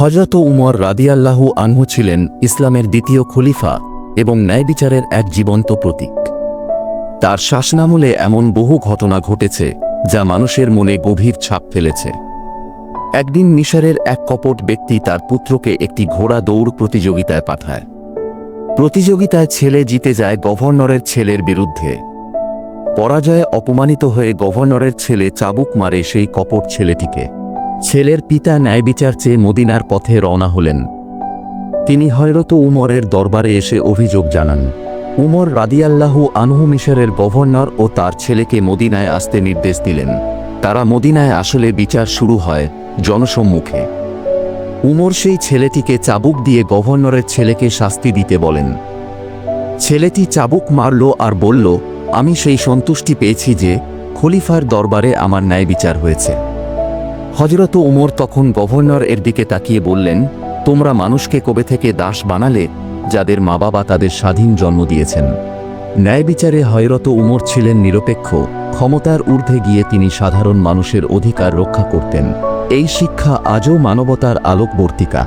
হজরত উমর রাদিয়াল্লাহু আনহু ছিলেন ইসলামের দ্বিতীয় খলিফা এবং ন্যায় বিচারের এক জীবন্ত প্রতীক। তার শাসনামলে এমন বহু ঘটনা ঘটেছে যা মানুষের মনে গভীর ছাপ ফেলেছে। একদিন মিশরের এক কপট ব্যক্তি তার পুত্রকে একটি ঘোড়া দৌড় প্রতিযোগিতায় পাঠায়। প্রতিযোগিতায় ছেলে জিতে যায় গভর্নরের ছেলের বিরুদ্ধে। পরাজয়ে অপমানিত হয়ে গভর্নরের ছেলে চাবুক মারে সেই কপট ছেলেটিকে। ছেলের পিতা ন্যায় বিচার চেয়ে মদিনার পথে রওনা হলেন। তিনি হয়রত উমরের দরবারে এসে অভিযোগ জানান। উমর রাদিয়াল্লাহু আনহু মিশরের গভর্নর ও তার ছেলেকে মদিনায় আসতে নির্দেশ দিলেন। তারা মদিনায় আসলে বিচার শুরু হয় জনসম্মুখে। উমর সেই ছেলেটিকে চাবুক দিয়ে গভর্নরের ছেলেকে শাস্তি দিতে বলেন। ছেলেটি চাবুক মারল আর বলল, আমি সেই সন্তুষ্টি পেয়েছি যে খলিফার দরবারে আমার ন্যায় বিচার হয়েছে। হজরত উমর তখন গভর্নর এর দিকে তাকিয়ে বললেন, তোমরা মানুষকে কবে থেকে দাস বানালে, যাদের মা বাবা তাদের স্বাধীন জন্ম দিয়েছেন? ন্যায় বিচারে হয়রত উমর ছিলেন নিরপেক্ষ, ক্ষমতার ঊর্ধ্বে গিয়ে তিনি সাধারণ মানুষের অধিকার রক্ষা করতেন। এই শিক্ষা আজও মানবতার আলোকবর্তিকা।